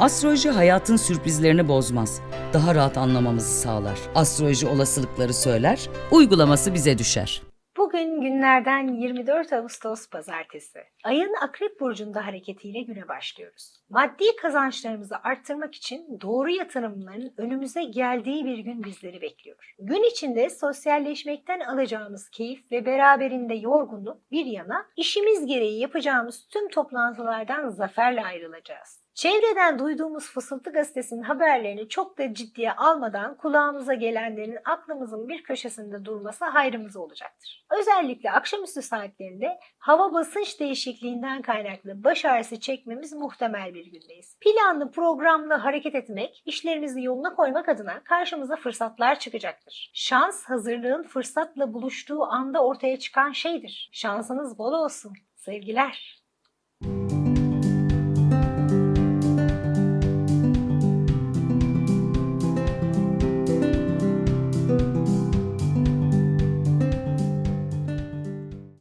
Astroloji hayatın sürprizlerini bozmaz. Daha rahat anlamamızı sağlar. Astroloji olasılıkları söyler, uygulaması bize düşer. Bugün günlerden 24 Ağustos Pazartesi. Ayın Akrep Burcu'nda hareketiyle güne başlıyoruz. Maddi kazançlarımızı arttırmak için doğru yatırımların önümüze geldiği bir gün bizleri bekliyor. Gün içinde sosyalleşmekten alacağımız keyif ve beraberinde yorgunluk bir yana işimiz gereği yapacağımız tüm toplantılardan zaferle ayrılacağız. Çevreden duyduğumuz Fısıltı Gazetesi'nin haberlerini çok da ciddiye almadan kulağımıza gelenlerin aklımızın bir köşesinde durması hayrımıza olacaktır. Özellikle akşamüstü saatlerinde hava basınç değişikliğinden kaynaklı baş ağrısı çekmemiz muhtemel bir gündeyiz. Planlı programlı hareket etmek, işlerimizi yoluna koymak adına karşımıza fırsatlar çıkacaktır. Şans hazırlığın fırsatla buluştuğu anda ortaya çıkan şeydir. Şansınız bol olsun. Sevgiler.